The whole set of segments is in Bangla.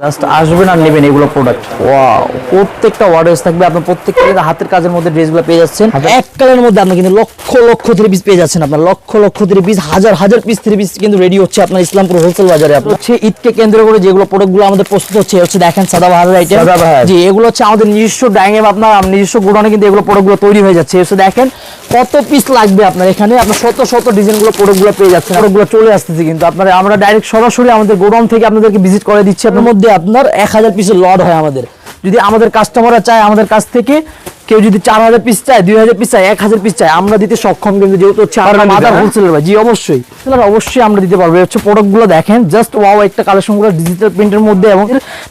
জাস্ট আসবেন আর নেবেন এগুলো প্রোডাক্ট ওয়াও প্রত্যেকটা ওয়ার্ডেস থাকবে। আপনার প্রত্যেকটা হাতের কাজের মধ্যে ড্রেসগুলো পেয়ে যাচ্ছেন। এক কালারের মধ্যে আপনি কিন্তু লক্ষ লক্ষ থ্রি পিস পেয়ে যাচ্ছেন আপনার। লক্ষ লক্ষ থ্রি পিস হাজার হাজার পিস থ্রি পিস কিন্তু রেডি হচ্ছে আপনার ইসলামপুর হোলসেল বাজারে। আপনার হচ্ছে ঈদকে কেন্দ্র করে যেগুলো প্রোডাক্টগুলো আমাদের প্রস্তুত হচ্ছে হচ্ছে দেখেন সাদা বাহারের আইটেম। জি এগুলো হচ্ছে আমাদের নিজস্ব ডাইং আপনার নিজস্ব গোডাউনে কিন্তু এগুলো প্রোডাক্টগুলো তৈরি হয়ে যাচ্ছে। এসে দেখেন কত পিস লাগবে আপনার এখানে? আপনার শত শত ডিজাইনগুলো প্রোডাক্টগুলো পেয়ে যাচ্ছেন। প্রোডাক্টগুলো চলে আসতেছে কিন্তু। আপনারা আমরা ডাইরেক্ট সরাসরি আমাদের গোডাউন থেকে আপনাদেরকে ভিজিট করে দিচ্ছি। আপনার মধ্যে আপনার এক হাজার পিসের লড হয় আমাদের। যদি আমাদের কাস্টমাররা চায় আমাদের কাছ থেকে কেউ যদি চার হাজার পিস চায় দুই হাজার পিস চায় এক হাজার পিস চায় আমরা দিতে সক্ষম কিন্তু যেহেতু হচ্ছে আমরা মাদার হ্যাঁ? হোলসেলার ভাই জি অবশ্যই। অবশ্যই আমরা দিতে পারব। হচ্ছে প্রোডাক্টগুলো দেখেন জাস্ট ওয়াও একটা কালেকশনগুলো ডিজিটাল প্রিন্টের মধ্যে এবং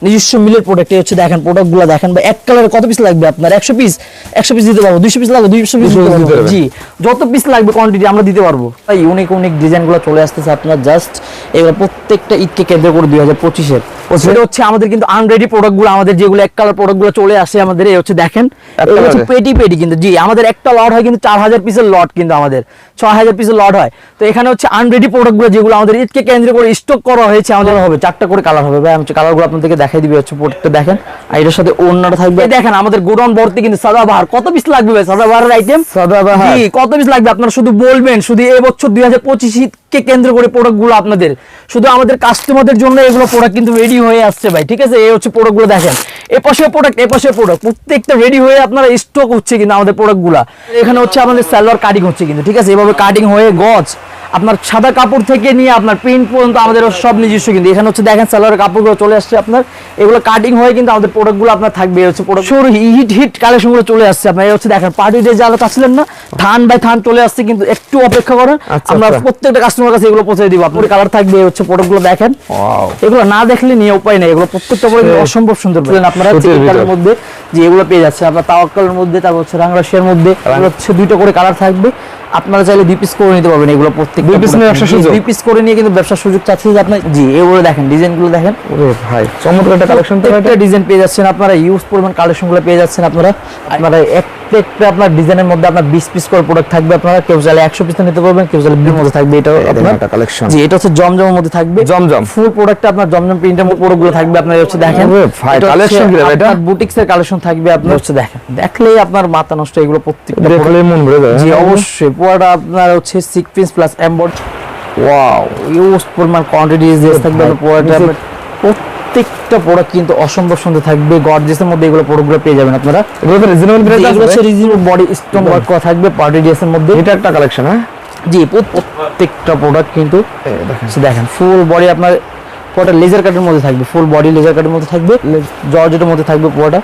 নিজস্ব মিলের প্রোডাক্ট হচ্ছে দেখেন প্রোডাক্টগুলো দেখেন বা এক কালারে কত পিস লাগবে আপনার? একশো পিস একশো পিস দিতে পারব। দুইশো পিস লাগবে দুইশো পিস 200 দিতে piece দিতে পারব পারবেন। জি যত পিস লাগবে কোয়ান্টিটি আমরা দিতে পারব। তাই ইউনিক ইউনিক ডিজাইনগুলো চলে আসতেছে আপনার জাস্ট এগুলো প্রত্যেকটা ঈদকে কেন্দ্র করে দুই হাজার পঁচিশের। সেটা হচ্ছে আমাদের কিন্তু আনরেডি প্রোডাক্টগুলো আমাদের যেগুলো এক কালার প্রোডাক্টগুলো চলে আসে আমাদের এই হচ্ছে দেখেন। হচ্ছে পেটি পেটি কিন্তু জি আমাদের একটা লট হয় কিন্তু চার হাজার পিসের লট কিন্তু আমাদের। ছয় হাজার পিসের লট হয়। তো এখানে হচ্ছে আনরেডি প্রোডাক্টগুলো যেগুলো আমাদের ঈদকে কেন্দ্র করে স্টক করা হয়েছে আমাদের হবে। চারটা করে কালার হবে। ভাই আমি কালারগুলো আপনাদেরকে দেখাই দিবে হচ্ছে প্রোডাক্টটা দেখেন। আর এটার সাথে অন্যটা থাকবে। দেখেন আমাদের গোডাউন ভর্তি কিন্তু সাদা বাহার কত পিস লাগবে ভাই সাদা বাহারের আইটেম সাদাবাহার। জি কত পিস লাগবে আপনারা শুধু বলবেন? শুধু এই বছর দুই হাজার পঁচিশ কে কেন্দ্র করে প্রোডাক্টগুলো আপনাদের। শুধু আমাদের কাস্টমারদের জন্য এগুলো প্রোডাক্ট কিন্তু রেডি হয়ে আসছে ভাই। ঠিক আছে? এই হচ্ছে প্রোডাক্টগুলো দেখেন। এ পাশে প্রোডাক্ট এ পাশে প্রোডাক্ট প্রত্যেকটা রেডি হয়ে আপনারা স্টক হচ্ছে কিন্তু আমাদের প্রোডাক্টগুলো এখানে হচ্ছে আমাদের সালোয়ার কাটিং হচ্ছে কিন্তু, ঠিক আছে? এভাবে কাটিং হয়ে গজ। আপনার সাদা কাপড় থেকে নিয়ে আপনার প্রিন্ট পর্যন্ত আমাদের সব নিজস্ব কিন্তু। এখানে হচ্ছে দেখেন সালোয়ারের কাপড়গুলো চলে আসছে আপনার। এগুলো কাটিং হয়ে কিন্তু আমাদের প্রোডাক্টগুলো আপনার থাকবে। হচ্ছে প্রোডাক্ট হিট হিট কালেকশনগুলো চলে আসছে আপনার। এই হচ্ছে দেখেন পার্টি ডে যা চাচ্ছিলেন না থান বাই থান চলে আসছে কিন্তু একটু অপেক্ষা করেন। আচ্ছা, আমরা আচ্ছা। প্রত্যেকটা কাস্টমার কাছে এগুলো পৌঁছে দিব। আপনার কালার থাকবে এই হচ্ছে প্রোডাক্টগুলো দেখেন। এগুলো না দেখলে নিয়ে উপায় নেই। এগুলো প্রত্যেকটা পরে অসম্ভব সুন্দর পেলেন আপনারা চিকেন মধ্যে যে এগুলো পেয়ে যাচ্ছে আপনার তাওয়াক্কালের মধ্যে তারপর হচ্ছে রাংরাশিয়ার মধ্যে হচ্ছে দুইটা করে কালার থাকবে। আপনারা চাইলে দুই পিস করে নিতে পারবেন এগুলো প্রত্যেক দুই পিস নিয়ে ব্যবসা সুযোগ? দুই পিস করে নিয়ে কিন্তু ব্যবসার সুযোগ চাচ্ছি যে আপনার জি এগুলো দেখেন ডিজাইনগুলো দেখেন। ওরে ভাই চমৎকার একটা কালেকশন তো একটা ডিজাইন পেয়ে যাচ্ছেন আপনারা ইউজ পরিমাণ কালেকশনগুলো পেয়ে যাচ্ছেন আপনারা। আপনারা একটা আপনার ডিজাইনের মধ্যে আপনার বিশ পিস করে প্রোডাক্ট থাকবে আপনারা কেউ চাইলে একশো পিস নিতে পারবেন কেউ চাইলে বির মধ্যে থাকবে এটা আপনার কালেকশন জি এটা হচ্ছে জমজমের মধ্যে থাকবে। জমজম। ফুল প্রোডাক্ট আপনার জমজম প্রিন্টের মধ্যে প্রোডাক্টগুলো থাকবে আপনার হচ্ছে দেখেন। collection কি এটা? বুটিক্স এর কালেকশন থাকবে আপনার হচ্ছে দেখেন। দেখলেই আপনার মাথা নষ্ট এগুলো প্রত্যেকটা দেখলে মন ভরে যায়। জি? অবশ্যই। পুরোটা আপনার হচ্ছে সিকপিস প্লাস এমবড ওয়াও ইউজ পরিমাণ কোয়ান্টিটি থাকবে পুরোটা আপনার প্রত্যেকটা প্রোডাক্ট কিন্তু অসম্ভব সুন্দর থাকবে গর্জেসের মধ্যে এগুলো প্রোডাক্টগুলো পেয়ে যাবেন আপনারা। এগুলো তো রিজনেবল প্রাইস এগুলো হচ্ছে রিজনেবল বডি স্টোন ওয়ার্ক করা থাকবে পার্টি ড্রেসের মধ্যে। এটা একটা কালেকশন হ্যাঁ? জি প্রত্যেকটা প্রোডাক্ট কিন্তু দেখেন। ফুল বডি আপনার পুরোটা লেজার কাটের মধ্যে থাকবে ফুল বডি লেজার কাটের মধ্যে থাকবে জর্জেটের মধ্যে থাকবে পুরোটা।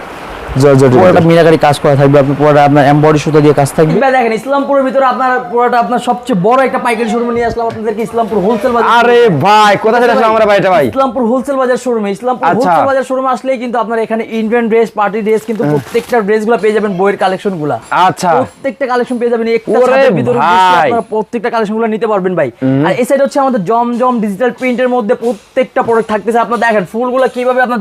পুরোটা মিনাকারি কাজ করা থাকবে আপনার পুরোটা আপনার এমবডি সুতো দিয়ে কাজ থাকবে। দেখেন ইসলামপুরের ভিতরে আপনার পুরোটা আপনার সবচেয়ে বড় একটা পাইকারি শোরুমে নিয়ে আসলাম আপনাদেরকে ইসলামপুর হোলসেল বাজার আরে ভাই কোথা থেকে আসলে আমরা ভাইটা ভাই? ইসলামপুর হোলসেল বাজার শোরুমে ইসলামপুর আচ্ছা। হোলসেল বাজার শোরুমে আসলেই কিন্তু আপনার এখানে ইন্ডিয়ান ড্রেস পার্টি ড্রেস কিন্তু প্রত্যেকটা ড্রেসগুলো পেয়ে যাবেন বইয়ের কালেকশনগুলো আচ্ছা। প্রত্যেকটা কালেকশন পেয়ে যাবেন একটা ছাদের ভিতরে আপনারা প্রত্যেকটা কালেকশনগুলো নিতে পারবেন ভাই। আর এই সাইড হচ্ছে আমাদের জমজম ডিজিটাল প্রিন্টের মধ্যে প্রত্যেকটা প্রোডাক্ট থাকতেছে। আপনারা দেখেন ফুলগুলো কীভাবে আপনার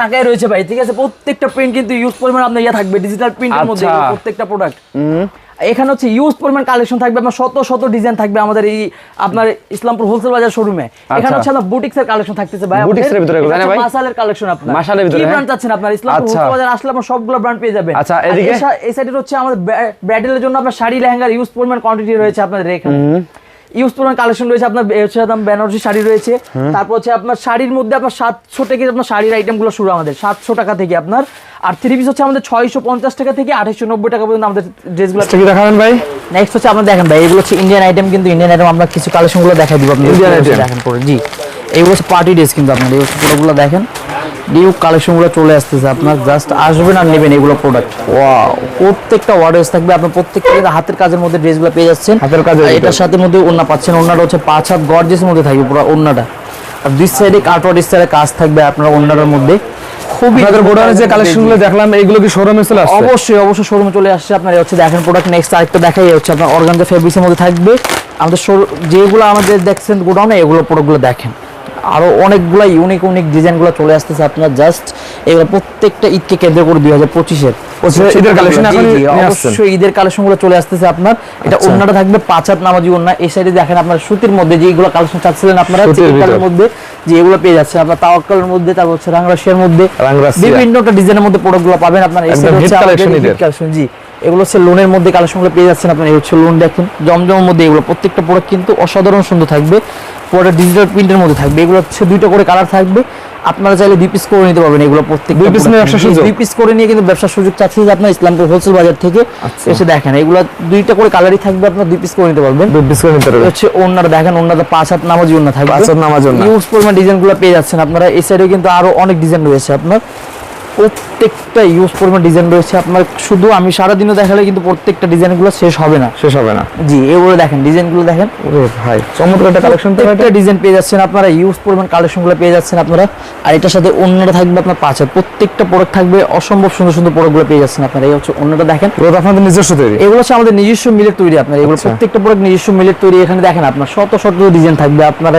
টাকায় রয়েছে ভাই ঠিক আছে? প্রত্যেকটা প্রিন্ট কিন্তু ইউজ পরিমাণ আপনার ইয়ে থাকবে ডিজিটাল প্রিন্টের মধ্যে আচ্ছা। প্রত্যেকটা প্রোডাক্ট এখানে হচ্ছে ইউজ পরিমাণ কালেকশন থাকবে আপনার শত শত ডিজাইন থাকবে আমাদের এই আপনার ইসলামপুর হোলসেল বাজার শোরুমে এখানে আচ্ছা। হচ্ছে আপনার বুটিক্স এর কালেকশন থাকতেছে ভাই Boutiques এর ভিতরে এগুলো, তাই না ভাই? মাসালের কালেকশন আপনার মাসালের ভিতরে, কি? ব্র্যান্ড চাচ্ছেন আপনার ইসলামপুর আচ্ছা। হোলসেল বাজার আসলে আপনার সবগুলো ব্র্যান্ড পেয়ে যাবেন আচ্ছা, এদিকে? এর এই সাইডে হচ্ছে আমাদের ব্র্যাডেলের জন্য আপনার শাড়ি লেহেঙ্গার ইউজ পরিমাণ কোয়ান্টিটি রয়েছে আপনাদের এখানে ইউজ পরিমাণ কালেকশন রয়েছে আপনার হচ্ছে আপনার বেনারসি শাড়ি রয়েছে। তারপর হচ্ছে আপনার শাড়ির মধ্যে আপনার সাতশো থেকে আপনার শাড়ির আইটেমগুলো শুরু আমাদের সাতশো টাকা থেকে আপনার। আর থ্রি পিস হচ্ছে আমাদের ছয়শো পঞ্চাশ টাকা থেকে আঠাশশো নব্বই টাকা পর্যন্ত আমাদের ড্রেসগুলো দেখাবেন ভাই? নেক্সট হচ্ছে আপনার দেখেন ভাই এগুলো হচ্ছে ইন্ডিয়ান আইটেম কিন্তু ইন্ডিয়ান আইটেম আমরা কিছু কালেকশনগুলো দেখাই দিব আপনি Indian item? দেখেন পরে জি। এগুলো হচ্ছে পার্টি ড্রেস কিন্তু আপনার এই পুরোগুলো দেখেন। নিউ কালেকশনগুলো চলে আসতেছে। আপনার জাস্ট আসবেন আর নেবেন এগুলো প্রোডাক্ট ওয়াও প্রত্যেকটা ওয়ার্ডেস থাকবে। আপনার প্রত্যেকটা হাতের কাজের মধ্যে ড্রেসগুলো পেয়ে যাচ্ছেন। হাতের ভিতর। এটার সাথে মধ্যে ওন্না পাচ্ছেন। ওন্নাটা হচ্ছে পাঁচ হাত গর্জেসের মধ্যে থাকবে পুরো ওন্নাটা আর দুই সাইডে কাটওয়ার্ড স্টাইলের কাজ থাকবে আপনার ওন্নাটার মধ্যে। খুবই আপনাদের গোডাউনে যে কালেকশনগুলো দেখলাম এইগুলো কি শোরুমে চলে আসছে? অবশ্যই অবশ্যই শোরুমে চলে আসছে। আপনার হচ্ছে দেখেন প্রোডাক্ট নেক্সট আরেকটা দেখাই হচ্ছে আপনার অর্গানজা ফেব্রিক্সের মধ্যে থাকবে। আমাদের যেগুলো আমাদের দেখছেন গোডাউনে এগুলো প্রোডাক্টগুলো দেখেন। আরও অনেকগুলো ইউনিক ইউনিক ডিজাইনগুলো চলে আসতেছে আপনার জাস্ট এগুলো প্রত্যেকটা ঈদকে কেন্দ্র করে দুই হাজার পঁচিশের ঈদের collection এখনই নিয়ে আসছেন? অবশ্যই ঈদের কালেকশন চলে আসতেছে আপনার। এটা আচ্ছা। অন্যটা থাকবে পাঁচ হাত নামাজি অন্য এই সাইডে দেখেন আপনার সুতির মধ্যে যেগুলো কালেকশন চাচ্ছিলেন আপনারা চিকেন মধ্যে যে এগুলো পেয়ে যাচ্ছে। আপনার তাওয়াক্কালের মধ্যে তারপর হচ্ছে রাংরাশিয়ার মধ্যে। বিভিন্নটা ডিজাইনের মধ্যে প্রোডাক্টগুলো পাবেন আপনার। এই hit হচ্ছে collection, জি। এগুলো হচ্ছে লোনের মধ্যে কালেকশনগুলো পেয়ে যাচ্ছেন আপনার। এই হচ্ছে লোন দেখেন। জমজমের মধ্যে এগুলো প্রত্যেকটা প্রোডাক্ট কিন্তু অসাধারণ সুন্দর থাকবে। পুরোটা ডিজিটাল প্রিন্টের মধ্যে থাকবে। এগুলো হচ্ছে দুইটা করে কালার থাকবে। আপনারা চাইলে দুই পিস করে নিতে পারবেন এগুলো প্রত্যেক দুই পিস নিয়ে ব্যবসার সুযোগ? দুই পিস করে নিয়ে কিন্তু ব্যবসার সুযোগ চাচ্ছি যে আপনার ইসলামপুর হোলসেল বাজার থেকে আচ্ছা। এসে দেখেন। এগুলো দুইটা করে কালারই থাকবে আপনার দুই পিস করে নিতে পারবেন। দুই পিস করে নিতে পারবেন। পারবে হচ্ছে ওনার দেখেন ওনারা পাঁচ হাত নামাজি ওনা থাকবে। পাঁচ হাত নামাজি ইউজফুল ইউজ পরিমাণ ডিজাইনগুলো পেয়ে যাচ্ছেন আপনারা। এই সাইডে কিন্তু আরও অনেক ডিজাইন রয়েছে আপনার। প্রত্যেকটা ইউজ পরিমাণ ডিজাইন রয়েছে। আপনার শুধু আমি সারাদিনও দেখালে কিন্তু প্রত্যেকটা ডিজাইনগুলো শেষ হবে না। শেষ হবে না। জি এগুলো দেখেন ডিজাইনগুলো দেখেন। ওরে ভাই চমৎকার একটা কালেকশন প্রত্যেকটা ডিজাইন পেয়ে যাচ্ছেন আপনারা ইউজ পরিমাণ কালেকশনগুলো পেয়ে যাচ্ছেন আপনারা। আর এটার সাথে অন্যটা থাকবে আপনার পাঁচ হাত প্রত্যেকটা প্রোডাক্ট থাকবে অসম্ভব সুন্দর সুন্দর প্রোডাক্টগুলো পেয়ে যাচ্ছেন আপনারা। এই হচ্ছে অন্যটা দেখেন। এগুলো আপনাদের নিজস্ব তৈরি। এগুলো হচ্ছে আমাদের নিজস্ব মিলের তৈরি আপনার। এগুলো আচ্ছা। প্রত্যেকটা প্রোডাক্ট নিজস্ব মিলের তৈরি। এখানে দেখেন আপনার শত শত ডিজাইন থাকবে। আপনারা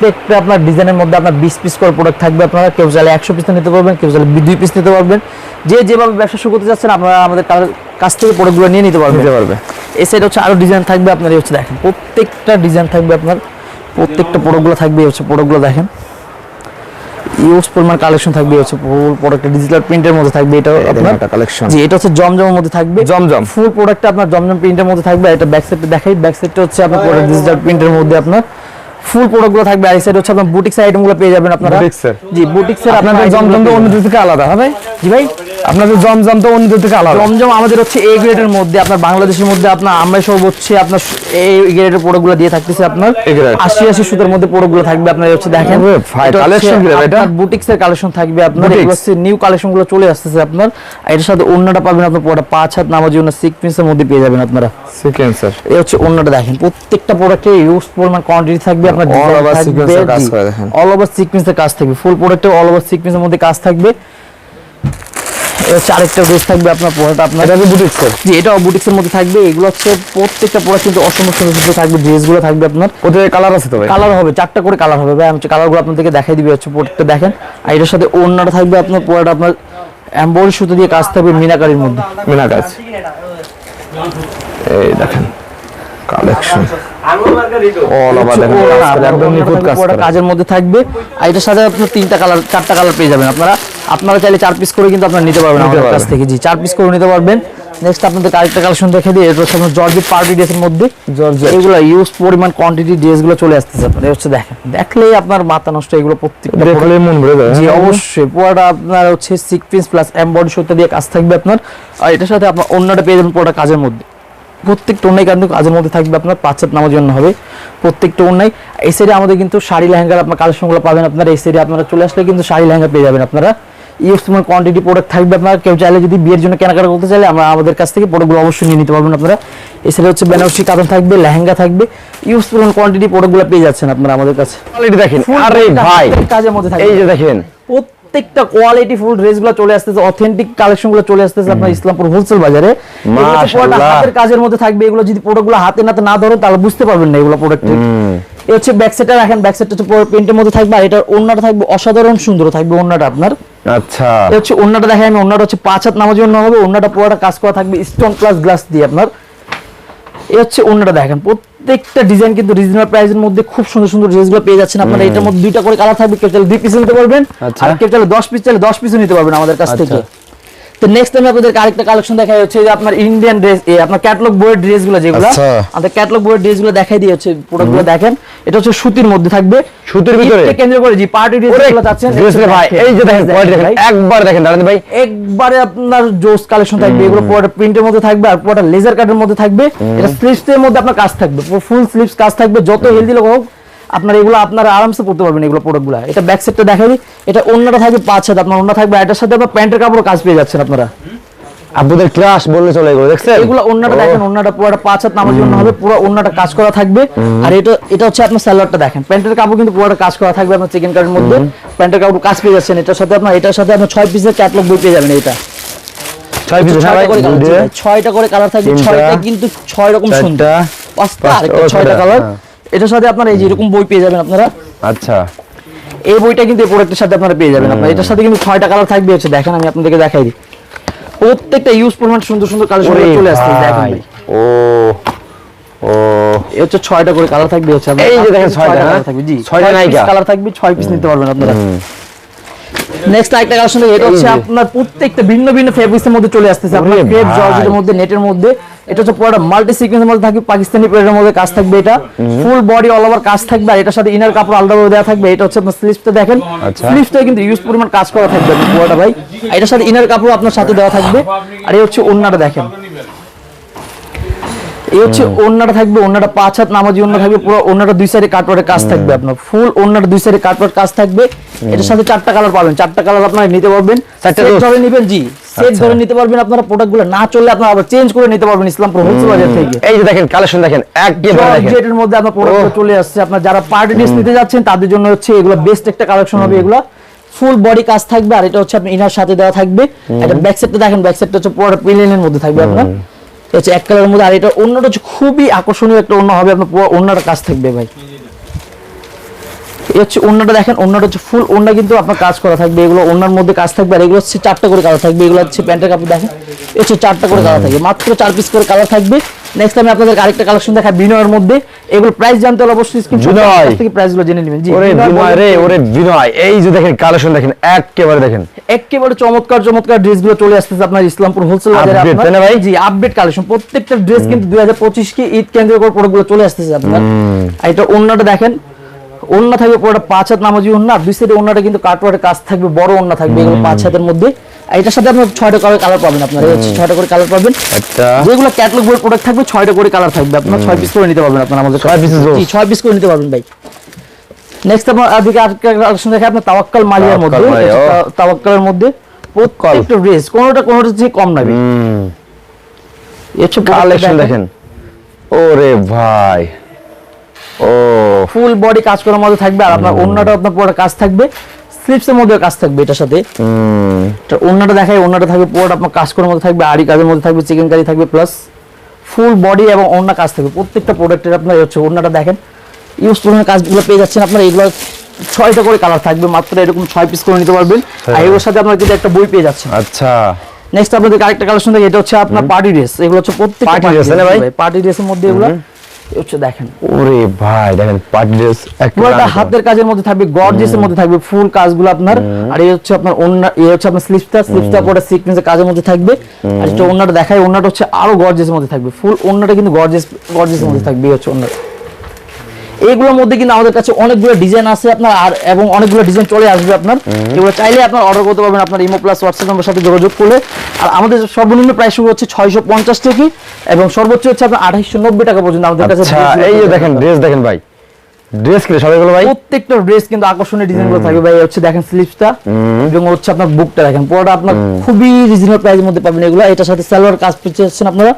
একটা আপনার ডিজাইনের মধ্যে আপনার বিশ পিস করে প্রোডাক্ট থাকবে আপনারা। কেউ চাইলে একশো পিস নিতে পারবেন কেউ চাইলে দুই পিস নিতে পারবেন। যে যেভাবে ব্যবসা শুরু করতে চাচ্ছেন আপনারা আমাদের কার- কাছ থেকে প্রোডাক্টগুলো নিয়ে নিতে পারবেন। নিতে পারবে। এই সাইড হচ্ছে আরও ডিজাইন থাকবে আপনার এই হচ্ছে দেখেন প্রত্যেকটা ডিজাইন থাকবে আপনার। প্রত্যেকটা প্রোডাক্টগুলো থাকবে এই হচ্ছে প্রোডাক্টগুলো দেখেন। ইউজ পরিমাণ কালেকশন থাকবে এই হচ্ছে ফুল প্রোডাক্ট ডিজিটাল প্রিন্টের মধ্যে থাকবে এটা আপনার। কালেকশন জি এটা হচ্ছে জমজমের মধ্যে থাকবে। জমজম। ফুল প্রোডাক্টটা আপনার জমজম প্রিন্টের মধ্যে থাকবে এটা ব্যাক সাইডটা দেখাই ব্যাক সাইডটা হচ্ছে আপনার ডিজিটাল প্রিন্টের মধ্যে আপনার। ফুল প্রোডাক্টগুলো থাকবে আর এই সাইড হচ্ছে আপনার বুটিক্স আইটেমগুলো পেয়ে যাবেন আপনারা। জি বুটিক্সের আপনাদের জমজম অন্য থেকে আলাদা হবে? জি ভাই? আপনাদের জমজম তো অন্যদের থেকে আলাদা জমজম আমাদের হচ্ছে এ গ্রেডের মধ্যে আপনার বাংলাদেশের মধ্যে আপনার আমরা সব হচ্ছে আপনার এই গ্রেডের প্রোডাক্টগুলো দিয়ে থাকতেছে আপনার। আশি আশি সুতার মধ্যে প্রোডাক্টগুলো থাকবে আপনার হচ্ছে দেখেন ওরে ভাই, collection কি এটা? বুটিক্স এর কালেকশন থাকবে আপনার? এগুলো হচ্ছে নিউ কালেকশনগুলো চলে আসতেছে আপনার এটার সাথে অন্যটা পাবেন আপনার পুরোটা পাঁচ হাত নামার জন্য সিকোয়েন্সের মধ্যে পেয়ে যাবেন আপনারা সিকোয়েন্সার এই হচ্ছে অন্যটা দেখেন প্রত্যেকটা প্রোডাক্টে ইউজ পরিমাণ কোয়ান্টিটি থাকবে আপনার over sequence এর কাজ করে দেখেন। অল ওভার সিকোয়েন্সের কাজ থাকবে ফুল প্রোডাক্টে অল ওভার সিকোয়েন্সের মধ্যে কাজ থাকবে এই হচ্ছে আরেকটা ড্রেস থাকবে আপনার পুরোটা আপনার। এটা বুটিক্সের জি এটাও বুটিক্সের মধ্যে থাকবে। এগুলো হচ্ছে প্রত্যেকটা প্রোডাক্ট কিন্তু অসম্ভব সুন্দর সুন্দর থাকবে ড্রেসগুলো থাকবে আপনার। ওদের কালার আছে তবে কালার হবে চারটা করে কালার হবে ভাই। আমি কালারগুলো আপনাদেরকে দেখাই দিবে হচ্ছে প্রত্যেকটা দেখেন। আর এটার সাথে অন্যটা থাকবে আপনার পুরোটা আপনার এম্বরি সুতো দিয়ে কাজ থাকবে মিনাকারির মধ্যে। মিনাকাজ। এই দেখেন। কালেকশন অল ওভার দেখেন ওড়না, কাজ করে, একদম নিখুঁত কাজ পুরোটা কাজের মধ্যে থাকবে। আর এটার সাথে আপনার তিনটা কালার চারটা কালার পেয়ে যাবেন আপনারা। আপনারা চাইলে চার পিস করে কিন্তু আপনারা নিতে পারবেন আমাদের কাছ থেকে। জি চার পিস করে নিতে পারবেন। নেক্সট আপনাদের আরেকটা কালেকশন দেখে দিই। এটা হচ্ছে আপনার জর্জেট পার্টি ড্রেসের মধ্যে। জর্জেট। এগুলো ইউজ পরিমাণ কোয়ান্টিটি ড্রেসগুলো চলে আসতেছে আপনার হচ্ছে দেখেন। দেখলেই আপনার মাথা নষ্ট এগুলো প্রত্যেকটা মন ভরে যাবে জি? অবশ্যই। পুরোটা আপনার হচ্ছে সিকোয়েন্স প্লাস এমবডি সুতা দিয়ে কাজ থাকবে আপনার। আর এটার সাথে আপনার অন্যটা পেয়ে যাবেন পুরোটা কাজের মধ্যে। প্রত্যেকটা অন্যায় কিন্তু কাজের মধ্যে থাকবে আপনার পাঁচ হাত নামার জন্য হবে। প্রত্যেকটা অন্যায় এই সাইডে আমাদের কিন্তু শাড়ি লেহেঙ্গার আপনার কালেকশনগুলো পাবেন আপনারা এই সাইডে আপনারা চলে আসলে কিন্তু শাড়ি লেহেঙ্গা পেয়ে যাবেন আপনারা। ইউজ তোমার কোয়ান্টিটি প্রোডাক্ট থাকবে আপনার কেউ চাইলে যদি বিয়ের জন্য কেনাকাটা করতে চাইলে আমরা আমাদের কাছ থেকে প্রোডাক্টগুলো অবশ্যই নিয়ে নিতে পারবেন আপনারা। এই সাইডে হচ্ছে বেনারসি কাতান থাকবে লেহেঙ্গা থাকবে। ইউজ পরিমাণ কোয়ান্টিটি প্রোডাক্টগুলো পেয়ে যাচ্ছেন আপনারা আমাদের কাছে। কোয়ালিটি দেখেন আরে ভাই কাজের মধ্যে থাকবে। এই যে দেখেন। প্রত্যেকটা কোয়ালিটি ফুল ড্রেসগুলো চলে আসতেছে অথেন্টিক কালেকশনগুলো চলে আসতেছে আপনার ইসলামপুর হোলসেল বাজারে। হাতের কাজের মধ্যে থাকবে এগুলো যদি প্রোডাক্টগুলো হাতে নাতে না ধরো তাহলে বুঝতে পারবেন না এগুলো প্রোডাক্ট এই হচ্ছে ব্যাক সাইডটা রাখেন ব্যাক সাইডটা হচ্ছে প্রিন্টের মধ্যে থাকবে আর এটার ওন্নাটা থাকবে অসাধারণ সুন্দর থাকবে ওন্নাটা আপনার। আচ্ছা। হচ্ছে ওন্নাটা দেখেন আমি ওন্নাটা হচ্ছে পাঁচ হাত নামার জন্য হবে ওন্নাটা পুরোটা কাজ করা থাকবে স্টোন প্লাস গ্লাস দিয়ে আপনার। এই হচ্ছে ওন্নাটা দেখেন প্রত্যেকটা ডিজাইন কিন্তু রিজনাল প্রাইসের মধ্যে খুব সুন্দর সুন্দর ড্রেসগুলো পেয়ে যাচ্ছেন আপনারা এটার মধ্যে দুইটা করে কালার থাকবে কেউ চাইলে দুই পিস নিতে পারবেন আচ্ছা। আর কেউ চাইলে দশ পিস চাইলে দশ পিসও নিতে পারবেন আমাদের কাছ আচ্ছা। থেকে তো নেক্সট আমি আপনাদের আরেকটা কালেকশন দেখাই হচ্ছে যে আপনার ইন্ডিয়ান ড্রেস আপনার ক্যাটালগ বইয়ের ড্রেসগুলো যেগুলো আচ্ছা। আমাদের ক্যাটালগ বইয়ের ড্রেসগুলো দেখাই দিয়ে হচ্ছে প্রোডাক্টগুলো দেখেন। এটা হচ্ছে সুতির মধ্যে থাকবে। সুতির ভিতরে? ঈদকে কেন্দ্র করে জি পার্টি ড্রেসগুলো চাচ্ছেন ড্রেস ভাই এই যে দেখেন কোয়ালিটি দেখেন একবার দেখেন দাঁড়ান ভাই। একবারে আপনার জোস কালেকশন থাকবে এগুলো পুরোটা প্রিন্টের মধ্যে থাকবে আর পুরোটা লেজার কাটের মধ্যে থাকবে। এটা স্লিভস এর মধ্যে আপনার কাজ থাকবে ফুল স্লিভস কাজ থাকবে যত হেলদি লোক হোক আপনার এগুলো আপনারা আরামসে পড়তে পারবেন এগুলো প্রোডাক্টগুলো এটা ব্যাক সাইডটা দেখাই দিই। এটা অন্যটা থাকবে পাঁচ হাত আপনার অন্য থাকবে এটার সাথে আপনার প্যান্টের কাপড় কাজ পেয়ে যাচ্ছেন আপনারা। আপনাদের ক্লাস বললে চলে এগুলো দেখছেন? এগুলো অন্যটা দেখেন অন্যটা পুরোটা পাঁচ হাত নামার জন্য হবে পুরো অন্যটা কাজ করা থাকবে। আর এটা এটা হচ্ছে আপনার স্যালোয়ারটা দেখেন। প্যান্টের কাপড় কিন্তু পুরোটা কাজ করা থাকবে আপনার চিকেন কারের মধ্যে। প্যান্টের কাপড় কাজ পেয়ে যাচ্ছেন। এটার সাথে আপনার এটার সাথে আপনার ছয় পিসের ক্যাটলগ বই পেয়ে যাবেন এটা। ছয়টা করে কালার থাকবে ছয়টা। কিন্তু ছয় রকম সুন্দর। পাঁচটা আরেকটা ছয়টা কালার। এটার সাথে আপনারা এই যে এরকম বই পেয়ে যাবেন আপনারা। আচ্ছা। এই বইটা কিন্তু এই প্রোডাক্টের সাথে আপনারা পেয়ে যাবেন। আপনারা এটার সাথে কিন্তু ছয়টা কালার থাকবে হচ্ছে। দেখেন আমি আপনাদেরকে দেখাই দিই। প্রত্যেকটা ইউজ পরিমাণ সুন্দর সুন্দর কালার ওরে চলে আসছে। দেখেন। ও ও। এই হচ্ছে ছয়টা করে কালার থাকবে হচ্ছে এই যে দেখেন ছয়টা, হ্যাঁ? থাকবে জি। ছয়টা নায়িকা। কালার থাকবে ছয় পিস নিতে পারবেন আপনারা। নেক্সট আরেকটা কালেকশন এটা হচ্ছে আপনার প্রত্যেকটা ভিন্ন ভিন্ন ফেব্রিক্সের মধ্যে চলে আসতেছে। আপনার ক্রেপ। জর্জেটের মধ্যে নেটের মধ্যে এটা হচ্ছে পুরোটা মাল্টি সিকোয়েন্সের মধ্যে থাকবে পাকিস্তানি প্লেটের মধ্যে কাজ থাকবে এটা। ফুল বডি অল ওভার কাজ থাকবে আর এটার সাথে ইনার কাপড় আলাদা করে দেওয়া থাকবে এটা হচ্ছে আপনার স্লিপসটা দেখেন। আচ্ছা। স্লিপসটা কিন্তু ইউজ পরিমাণ কাজ করা থাকবে পুরোটা ভাই। আর এটার সাথে ইনার কাপড় আপনার সাথে দেওয়া থাকবে। আর এই হচ্ছে ওন্নাটা দেখেন। এই হচ্ছে ওন্নাটা থাকবে ওন্নাটা পাঁচ হাত নামাজি ওন্না থাকবে পুরো ওন্নাটা দুই সাইডে কাটওয়ার্ডের কাজ থাকবে আপনার। ফুল ওন্নাটা দুই সাইডে কাটওয়ার্ড কাজ থাকবে। এটার সাথে চারটা কালার পাবেন। চারটা কালার আপনারা নিতে পারবেন। চারটা ধরে নেবেন জি। সেট আচ্ছা। ধরে নিতে পারবেন আপনারা প্রোডাক্টগুলো না চললে আপনারা আবার চেঞ্জ করে নিতে পারবেন ইসলামপুর হোলসেল বাজার থেকে। এই যে দেখেন কালেকশন দেখেন দেখেন। মধ্যে আপনার চলে আসছে। আপনার যারা পার্টি ড্রেস নিতে যাচ্ছেন তাদের জন্য হচ্ছে এগুলো বেস্ট একটা কালেকশন হবে। এগুলো ফুল বডি কাজ থাকবে। আর এটা হচ্ছে আপনার ইনার সাথে দেওয়া থাকবে। এটা ব্যাক সাইডটা দেখেন ব্যাক সাইডটা হচ্ছে পুরো প্লেনের মধ্যে থাকবে আপনার। এটা হচ্ছে এক কালারের মধ্যে। আর এটা অন্যটা হচ্ছে খুবই আকর্ষণীয় একটা অন্য হবে আপনার পুরো অন্যটা কাজ থাকবে ভাই। এই হচ্ছে অন্যটা দেখেন অন্যটা হচ্ছে ফুল অন্য কিন্তু আপনার কাজ করা থাকবে। এগুলো অন্যার মধ্যে কাজ থাকবে আর এগুলো হচ্ছে চারটা করে কালার থাকবে। এগুলো হচ্ছে প্যান্টের কাপড় দেখেন। এই হচ্ছে চারটা করে কালার থাকবে। মাত্র চার পিস করে কালার থাকবে। নেক্সট আমি আপনাদের আরেকটা কালেকশন দেখাই বিনয়ের মধ্যে। এগুলো প্রাইস জানতে হলে অবশ্যই স্ক্রিনশট বিনয়। থেকে প্রাইসগুলো জেনে নেবেন। জি ওরে বিনয় রে ওরে বিনয়! এই যে দেখেন কালেকশন দেখেন একেবারে দেখেন। একেবারে চমৎকার চমৎকার ড্রেসগুলো চলে আসতেছে আপনার ইসলামপুর হোলসেল বাজারে আপনার। ভাই? জি আপডেট কালেকশন প্রত্যেকটা ড্রেস কিন্তু 2025 কে ঈদ কেন্দ্র করে প্রোডাক্টগুলো চলে আসতেছে আপনার। আর এটা ওন্নাটা দেখেন ওন্না থাকবে পুরোটা পাঁচ হাত নামাজি ওন্না দুই সাইডে ওন্নাটা কিন্তু কাটওয়ার্ডের কাজ থাকবে বড় ওন্না থাকবে এগুলো পাঁচ হাতের মধ্যে। এটার সাথে আপনার ছয়টা করে কালার পাবেন আপনার। ছয়টা করে কালার পাবেন। যেগুলো ক্যাটালগ বই প্রোডাক্ট থাকবে ছয়টা করে কালার থাকবে। আপনার ছয় পিস করে নিতে পারবেন আপনার আমাদের ছয়। জি ছয় পিস করে নিতে পারবেন ভাই। নেক্সট আপনার আজকে কালেকশন দেখে আপনার তাওয়াক্কাল মালিয়ার মধ্যে তাওয়াক্কালের মধ্যে প্রত্যেকটা ড্রেস কোনোটা কোনোটা চেয়ে কম নাবে হচ্ছে কালেকশন দেখেন। ওরে ভাই। ও ফুল বডি কাজ করার মধ্যে থাকবে আর আপনার অন্যটা আপনার পুরো কাজ থাকবে। স্লিপসের মধ্যে কাজ থাকবে এটার সাথে। অন্যটা দেখাই অন্যটা থাকবে পুরোটা আপনার কাজ করার মধ্যে থাকবে আড়ি কাজের মধ্যে থাকবে চিকেন কারি থাকবে প্লাস ফুল বডি এবং অন্য কাজ থাকবে। প্রত্যেকটা প্রোডাক্টের আপনার হচ্ছে অন্যটা দেখেন। ইউজ পরিমাণ কাজগুলো পেয়ে যাচ্ছেন আপনার এগুলো ছয়টা করে কালার থাকবে মাত্র এরকম ছয় পিস করে নিতে পারবেন। আর এগুলোর সাথে আপনার কিন্তু একটা বই পেয়ে যাচ্ছেন। আচ্ছা। নেক্সট আপনাদের আরেকটা কালেকশন দেখে এটা হচ্ছে আপনার পার্টি ড্রেস এগুলো হচ্ছে প্রত্যেকটা পার্টি ড্রেস ভাই? পার্টি ড্রেসের মধ্যে এগুলো হচ্ছে দেখেন। ওরে ভাই দেখেন পার্টি ড্রেস পুরোটা হাতের কাজের মধ্যে থাকবে গর্জিয়াসের মধ্যে থাকবে ফুল কাজগুলো আপনার। আর এই হচ্ছে আপনার ওন্না এই হচ্ছে আপনার স্লিপটা স্লিপটা পুরোটা সিকোয়েন্সের কাজের মধ্যে থাকবে। আর যেটা ওন্নাটা দেখাই ওন্নাটা হচ্ছে আরও গর্জিয়াসের মধ্যে থাকবে। ফুল ওন্নাটা কিন্তু গর্জিয়াস গর্জিয়াসের মধ্যে থাকবে এই হচ্ছে অন্যটা এইগুলোর মধ্যে কিন্তু আমাদের কাছে অনেকগুলো ডিজাইন আছে আপনার আর এবং অনেকগুলো ডিজাইন চলে আসবে আপনার। এগুলো চাইলে আপনার অর্ডার করতে পারবেন আপনার ইমো প্লাস হোয়াটসঅ্যাপ নম্বরের সাথে যোগাযোগ করলে। আর আমাদের সর্বনিম্ন প্রাইস শুরু হচ্ছে ছয়শো পঞ্চাশ থেকে এবং সর্বোচ্চ হচ্ছে আপনার আঠাইশশো নব্বই টাকা পর্যন্ত আমাদের কাছে আচ্ছা এই যে দেখেন ড্রেস দেখেন ভাই। ড্রেস কি সবাই ভাই? প্রত্যেকটা ড্রেস কিন্তু আকর্ষণীয় ডিজাইনগুলো থাকবে ভাই। হচ্ছে দেখেন স্লিপসটা এবং হচ্ছে আপনার বুকটা দেখেন। পুরোটা আপনার খুবই রিজনেবল প্রাইসের মধ্যে পাবেন এগুলো। এটার সাথে সালোয়ার কাজ পেয়েছেন আপনারা।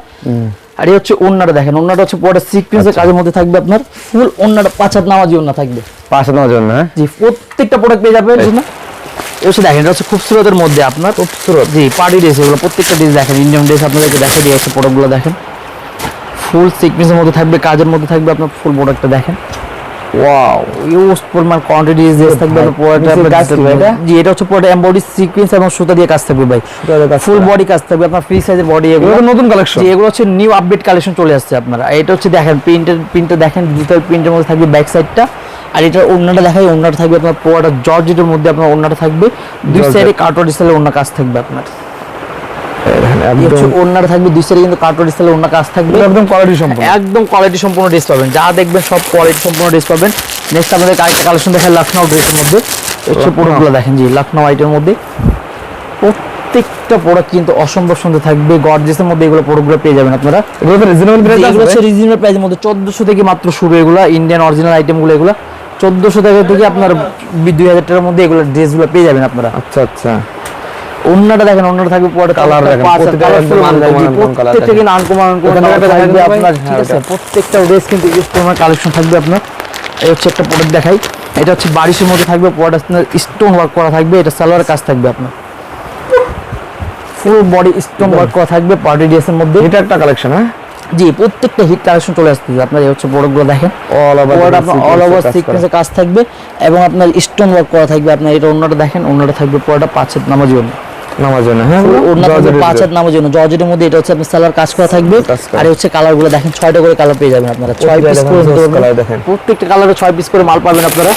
আর এই হচ্ছে ওন্নাটা দেখেন ওন্নাটা হচ্ছে পুরোটা সিকোয়েন্সের আচ্ছা। কাজের মধ্যে থাকবে আপনার ফুল ওন্নাটা পাঁচ হাত নামাজি ওন্না থাকবে। পাঁচ হাত নামাজি হ্যাঁ? জি প্রত্যেকটা প্রোডাক্ট পেয়ে যাবেন এই। দেখেন এটা হচ্ছে খুবসুরতের মধ্যে আপনার খুবসুরত। জি পার্টি ড্রেস এগুলো প্রত্যেকটা ড্রেস দেখেন ইন্ডিয়ান ড্রেস আপনাদেরকে দেখা দিয়ে হচ্ছে প্রোডাক্টগুলো দেখেন। ফুল সিকোয়েন্সের মধ্যে থাকবে কাজের মধ্যে থাকবে আপনার ফুল প্রোডাক্টটা দেখেন। ওয়াও ইউজ পরিমাণ কোয়ান্টিটি ড্রেস থাকবে পুরোটা কাজ কাজ এটা? জি এটা হচ্ছে পুরোটা এমবডি সিকোয়েন্স এবং সুতা দিয়ে কাজ থাকবে ভাই। ফুল বডি কাজ থাকবে। আপনার ফ্রি সাইজের বডি এগুলো। নতুন কালেকশন জি এগুলো হচ্ছে নিউ আপডেট কালেকশন চলে আসছে আপনারা। এটা হচ্ছে দেখেন প্রিন্টের প্রিন্টটা দেখেন ডিজিটাল প্রিন্টের মধ্যে থাকবে ব্যাক সাইডটা আর এটা ওন্নাটা দেখাই ওন্নাটা থাকবে আপনার পুরোটা জর্জেটের মধ্যে আপনার ওন্নাটা থাকবে। দুই সাইডে কার্টন স্টাইলে ওন্না কাজ থাকবে আপনার। একদম ওন্নাটা থাকবে দুই সাইডে কিন্তু কার্টন স্টাইলে ওন্না কাজ থাকবে। একদম কোয়ালিটি সম্পূর্ণ একদম কোয়ালিটি সম্পূর্ণ ড্রেস পাবেন। যা দেখবেন সব কোয়ালিটি সম্পূর্ণ ড্রেস পাবেন। নেক্সট আমাদের আরেকটা কালেকশন দেখেন লখনৌ ড্রেসের মধ্যে। হচ্ছে পুরোগুলো দেখেন জি লখনৌ আইটের মধ্যে। প্রত্যেকটা প্রোডাক্ট কিন্তু অসম্ভব সুন্দর থাকবে। গর্জেসের মধ্যে এগুলো প্রোডাক্টগুলো পেয়ে যাবেন আপনারা। এগুলো রিজনেবল প্রাইস আছে রিজনেবল প্রাইসের মধ্যে। চোদ্দশো থেকে মাত্র শুরু এগুলো ইন্ডিয়ান অরিজিনাল আইটেমগুলো এগুলো। চোদ্দশো টাকা থেকে আপনার দুই হাজার টাকার মধ্যে এগুলো ড্রেসগুলো পেয়ে যাবেন আপনারা। আচ্ছা আচ্ছা। অন্যটা দেখেন অন্যটা থাকবে পরে দেখেন, uncommon uncommon colour প্রত্যেকটা কিন্তু আনকমন আনকমন থাকবে আপনার ঠিক হ্যাঁ, আছে প্রত্যেকটা ড্রেস কিন্তু ইউজ কালেকশন থাকবে আপনার। এই হচ্ছে একটা প্রোডাক্ট দেখাই। এটা হচ্ছে বারিশের মধ্যে থাকবে স্টোন ওয়ার্ক করা থাকবে এটা সালোয়ার কাজ থাকবে আপনার। ফুল বডি স্টোন ওয়ার্ক করা থাকবে পার্টি ড্রেসের মধ্যে। এটা একটা কালেকশন হ্যাঁ? জি প্রত্যেকটা হিট কালেকশন চলে আসতেছে। আপনার এই হচ্ছে প্রোডাক্টগুলো দেখেন। অল ওভার আপনার অল ওভার সিকোয়েন্সে কাজ থাকবে এবং আপনার স্টোন ওয়ার্ক করা থাকবে। আপনার এটা অন্যটা দেখেন অন্যটা থাকবে পুরোটা পাঁচের নামাজি অন্য নামার জন্য হ্যাঁ? ওড়না থাকবে জর্জেটের পাঁচ হাত নামার জন্য। জর্জেটের মধ্যে এটা হচ্ছে আপনার সালোয়ার কাজ করা থাকবে। আর হচ্ছে কালার দেখেন ছয়টা করে কালার পেয়ে যাবেন আপনারা। ছয় পিস দেখেন, করে নিতে rose পারবেন। colour দেখেন। প্রত্যেকটা কালারে ছয় পিস করে মাল পাবেন আপনারা।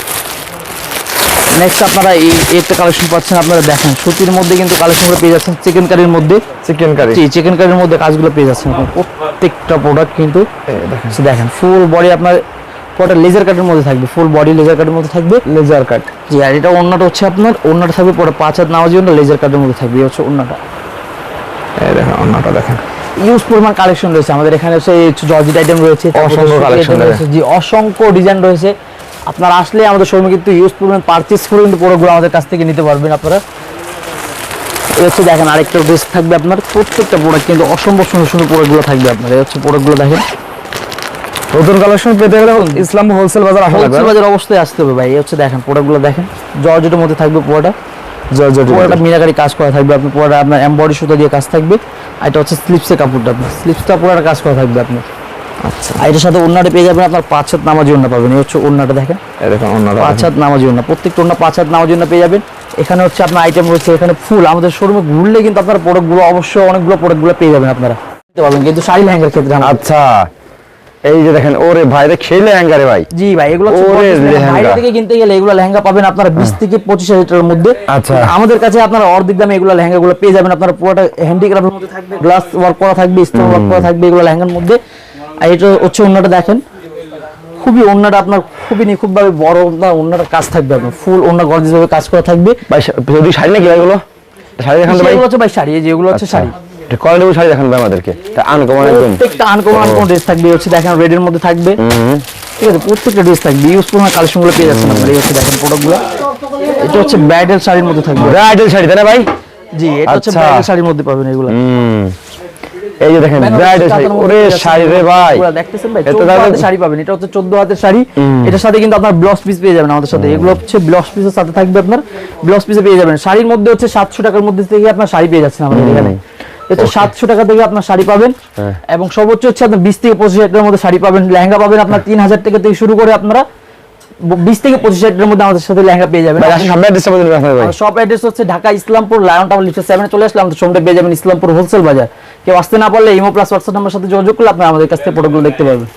নেক্সট আপনারা এই এই একটা কালেকশন পাচ্ছেন আপনারা দেখেন। সুতির মধ্যে কিন্তু কালেকশনগুলো পেয়ে যাচ্ছেন চিকেন কারির মধ্যে। চিকেন কারি জি চিকেন কারির মধ্যে কাজগুলো পেয়ে যাচ্ছেন প্রত্যেকটা প্রোডাক্ট কিন্তু দেখেন। ফুল বডি আপনার পুরোটা লেজার কাটের মধ্যে থাকবে ফুল বডি লেজার কাটের মধ্যে থাকবে। লেজার কাট জি আর এটা অন্যটা হচ্ছে আপনার অন্যটা থাকবে পুরো পাঁচ হাত নামার জন্য লেজার কাটের মধ্যে থাকবে হচ্ছে অন্যটা। এই দেখেন অন্যটা দেখেন। ইউজ পরিমাণ কালেকশন রয়েছে আমাদের এখানে হচ্ছে জর্জেট আইটেম রয়েছে অসংখ্য item রয়েছে। জি অসংখ্য ডিজাইন রয়েছে। আপনারা আসলে আমাদের শোরুমে কিন্তু ইউজ পরিমাণ পারচেস করে কিন্তু পুরোগুলো আমাদের কাছ থেকে নিতে পারবেন আপনারা। এই হচ্ছে দেখেন আরেকটা ড্রেস থাকবে আপনার প্রত্যেকটা প্রোডাক্ট কিন্তু অসম্ভব সুন্দর সুন্দর প্রোডাক্টগুলো থাকবে আপনার এই হচ্ছে প্রোডাক্টগুলো দেখেন। নতুন কালেকশন পেতে গেলে ইসলাম হোলসেল বাজার আসা লাগবে। হোলসেল বাজার অবস্থায় আসতে হবে ভাই। এই হচ্ছে দেখেন প্রোডাক্টগুলো দেখেন। জর্জেটের মধ্যে থাকবে পুরোটা। জর্জেট পুরোটা মিনাকারি কাজ করা থাকবে। আপনার পুরোটা আপনার এমবডি সুতা দিয়ে কাজ থাকবে। আর এটা হচ্ছে স্লিপসের কাপড়টা আপনার। স্লিপসটা পুরোটা কাজ করা থাকবে আপনার। আচ্ছা। আর এটার সাথে ওড়নাটা পেয়ে যাবেন আপনার পাঁচ হাত নামার জন্য পাবেন। এই হচ্ছে ওড়নাটা দেখেন। দেখেন অন্যটা পাঁচ হাত নামার জন্য প্রত্যেকটা ওড়না পাঁচ হাত নামার জন্য পেয়ে যাবেন। এখানে হচ্ছে আপনার আইটেম রয়েছে। এখানে ফুল। আমাদের শোরুমে ঘুরলে কিন্তু আপনার প্রোডাক্টগুলো অবশ্যই অনেকগুলো প্রোডাক্টগুলো পেয়ে যাবেন আপনারা। নিতে পারবেন কিন্তু শাড়ি লেহেঙ্গার ক্ষেত্রে আচ্ছা। এই যে দেখেন ওরে ভাই রে খেলে অ্যাঙ্গারে ভাই। জি ভাই এগুলো ওরে লেহেঙ্গা। বাইরে থেকে কিনতে গেলে এগুলো লেহেঙ্গা পাবেন আপনারা বিশ থেকে পঁচিশ হাজার টাকার মধ্যে। আচ্ছা। আমাদের কাছে আপনারা অর্ধেক দামে এগুলো লেহেঙ্গা গুলো পেয়ে যাবেন। আপনারা পুরোটা হ্যান্ডিক্রাফটের মধ্যে থাকবে গ্লাস ওয়ার্ক করা থাকবে স্টোন ওয়ার্ক করা থাকবে এগুলো লেহেঙ্গার মধ্যে। আর এটা হচ্ছে অন্যটা দেখেন। খুবই অন্যটা আপনার খুবই নিখুঁত ভাবে বড় আপনার অন্যটার কাজ থাকবে আপনার। ফুল অন্য গর্জিয়াস ভাবে কাজ করা থাকবে। ভাই যদি শাড়ি নাকি ভাই এগুলো? শাড়ি দেখান ভাই। সেগুলো হচ্ছে ভাই শাড়ি যেগুলো হচ্ছে শাড়ি। কোয়ালিটি শাড়ি দেখান আমাদেরকে। আনকমন একদম। প্রত্যেকটা আনকমন আনকমন ড্রেস থাকবে হচ্ছে দেখেন রেডের মধ্যে থাকবে। ঠিক আছে প্রত্যেকটা ড্রেস থাকবে। ইউজ পরিমাণ কালেকশনগুলো পেয়ে যাচ্ছেন আপনারা। এই হচ্ছে দেখেন প্রোডাক্টগুলো এটা হচ্ছে ব্রাইডাল শাড়ির মধ্যে থাকবে। ব্রাইডাল শাড়ি তাই না ভাই? জি এটা হচ্ছে আচ্ছা। ব্রাইডাল শাড়ির মধ্যে পাবেন এগুলো। এই যে দেখেন ব্রাইডাল শাড়ি। ওরে শাড়ি রে ভাই। দেখতেছেন ভাই এত 14 হাতের শাড়ি পাবেন। এটা হচ্ছে 14 হাতের শাড়ি। এটার সাথে কিন্তু আপনার ব্লাউজ পিস পেয়ে যাবেন। আমাদের সাথে এগুলো হচ্ছে ব্লাউজ পিসের সাথে থাকবে আপনার ব্লাউজ পিসে পেয়ে যাবেন। শাড়ির মধ্যে হচ্ছে 700 টাকার মধ্যে থেকে আপনার শাড়ি পেয়ে যাচ্ছেন আমাদের এখানে। এটা 700 টাকা থেকে আপনার শাড়ি পাবেন। হ্যাঁ। এবং সর্বোচ্চ হচ্ছে আপনার 20 থেকে 25 হাজার মধ্যে শাড়ি পাবেন। লেহেঙ্গা পাবেন আপনার 3000 টাকা থেকে শুরু করে আপনারা 20 থেকে 25 হাজার মধ্যে আমাদের সাথে লেহেঙ্গা পেয়ে যাবেন। সব অ্যাড্রেস হচ্ছে Dhaka Islampur Lion Town lift সেভেনে চলে আসলে আমাদের সোমটা পেয়ে যাবেন ইসলামপুর হোলসেল বাজার। কেউ আসতে না পারলে ইমো প্লাস হোয়াটসঅ্যাপ নাম্বার সাথে যোগাযোগ করলে আপনারা আমাদের কাছ থেকে প্রোডাক্টগুলো দেখতে পারবেন।